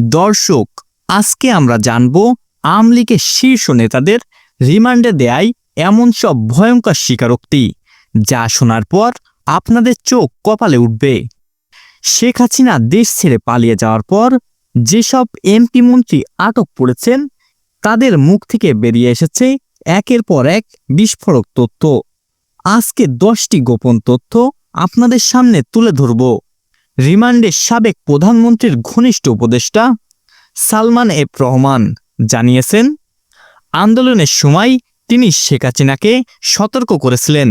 দর্শক, আজকে আমরা জানব আওয়ামী লীগের শীর্ষ নেতাদের রিমান্ডে দেয় এমন সব ভয়ঙ্কর স্বীকারোক্তি, যা শোনার পর আপনাদের চোখ কপালে উঠবে। শেখ হাসিনা দেশ ছেড়ে পালিয়ে যাওয়ার পর যেসব এমপি মন্ত্রী আটক পড়েছেন, তাদের মুখ থেকে বেরিয়ে এসেছে একের পর এক বিস্ফোরক তথ্য। আজকে দশটি গোপন তথ্য আপনাদের সামনে তুলে ধরব। রিমান্ডে সাবেক প্রধানমন্ত্রীর ঘনিষ্ঠ উপদেষ্টা সালমান এফ রহমান জানিয়েছেন আন্দোলনের সময় তিনি শেখ হাসিনাকে সতর্ক করেছিলেন।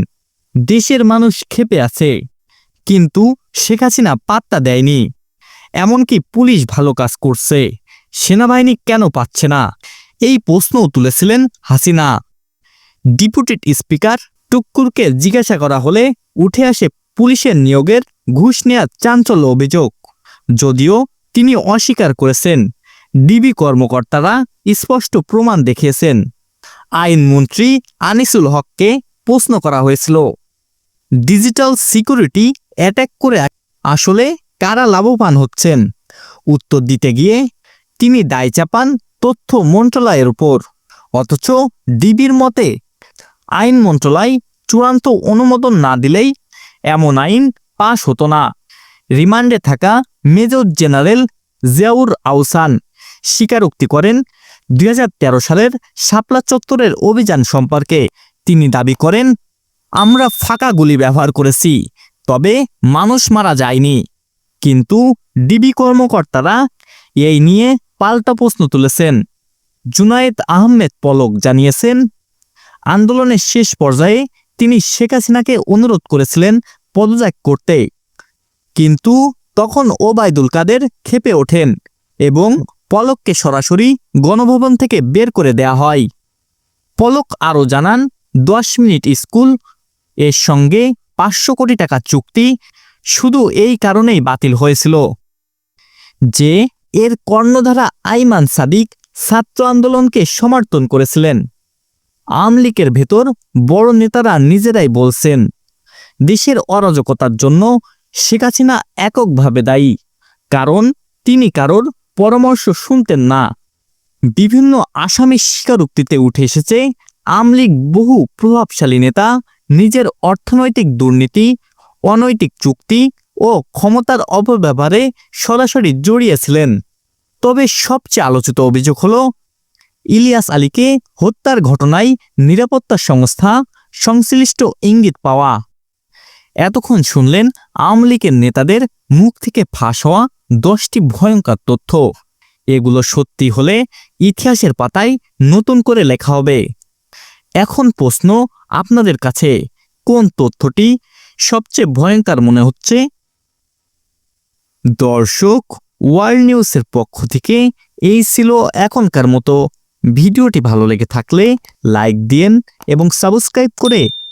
দেশের মানুষ ক্ষেপে আছে, কিন্তু শেখ হাসিনা পাত্তা দেয়নি। এমনকি পুলিশ ভালো কাজ করছে, সেনাবাহিনী কেন পাচ্ছে না? এই প্রশ্নও তুলেছিলেন হাসিনা। ডিপুটেড স্পিকার টুক্কুরকে জিজ্ঞাসা করা হলে উঠে আসে পুলিশের নিয়োগের ঘুষ নেওয়ার চাঞ্চল্য অভিযোগ। যদিও তিনি অস্বীকার করেছেন, ডিবি কর্মকর্তারা স্পষ্ট প্রমাণ দেখিয়েছেন। আইনমন্ত্রী আনিসুল হককে প্রশ্ন করা হয়েছিল, ডিজিটাল সিকিউরিটি অ্যাটাক করে আসলে কারা লাভবান হচ্ছেন? উত্তর দিতে গিয়ে, তিনি দায় চাপান তথ্য মন্ত্রণালয়ের উপর। অথচ ডিবির মতে, আইন মন্ত্রণালয় চূড়ান্ত অনুমোদন না দিলেই এমন আইন পাশ হতো না। রিমান্ডে থাকা মেজর জেনারেল জিয়াউর আউসান স্বীকারোক্তি করেন, দুই হাজার তেরো সালের শাপলা চত্বরের অভিযান সম্পর্কে। তিনি দাবি করেন, আমরা ফাঁকা গুলি ব্যবহার করেছি, তবে মানুষ মারা যায়নি। কিন্তু ডিবি কর্মকর্তারা এই নিয়ে পাল্টা প্রশ্ন তুলেছেন। জুনায়েদ আহমেদ পলক জানিয়েছেন, আন্দোলনের শেষ পর্যায়ে তিনি শেখ হাসিনাকে অনুরোধ করেছিলেন পদত্যাগ করতে কিন্তু তখন ওবায়দুল কাদের খেপে ওঠেন এবং পলককে সরাসরি গণভবন থেকে বের করে দেয়া হয়। পলক আরও জানান, দশ মিনিট স্কুল, এর সঙ্গে পাঁচশো কোটি টাকা চুক্তি শুধু এই কারণেই বাতিল হয়েছিল যে এর কর্ণধারা আইমান সাদিক ছাত্র আন্দোলনকে সমর্থন করেছিলেন। আওয়ামী লীগের ভেতর বড় নেতারা নিজেরাই বলছেন দেশের অরাজকতার জন্য শেখ হাসিনা এককভাবে দায়ী। কারণ তিনি কারোর পরামর্শ শুনতেন না। বিভিন্ন আসামি স্বীকারোক্তিতে উঠে এসেছে, আওয়ামী লীগ বহু প্রভাবশালী নেতা, নিজের অর্থনৈতিক দুর্নীতি, অনৈতিক চুক্তি ও ক্ষমতার অপব্যবহারে সরাসরি জড়িয়েছিলেন তবে সবচেয়ে আলোচিত অভিযোগ হল, ইলিয়াস আলীকে হত্যার ঘটনায় নিরাপত্তা সংস্থা সংশ্লিষ্ট ইঙ্গিত পাওয়া। এতক্ষণ শুনলেন আওয়ামী লীগের নেতাদের মুখ থেকে ফাঁস হওয়া দশটি ভয়ঙ্কর তথ্য। এগুলো সত্যি হলে ইতিহাসের পাতায় নতুন করে লেখা হবে। এখন প্রশ্ন আপনাদের কাছে, কোন তথ্যটি সবচেয়ে ভয়ঙ্কর মনে হচ্ছে? দর্শক, ওয়ার্ল্ড নিউজের পক্ষ থেকে এই ছিল এখনকার মতো। ভিডিওটি ভালো লেগে থাকলে লাইক দিন এবং সাবস্ক্রাইব করে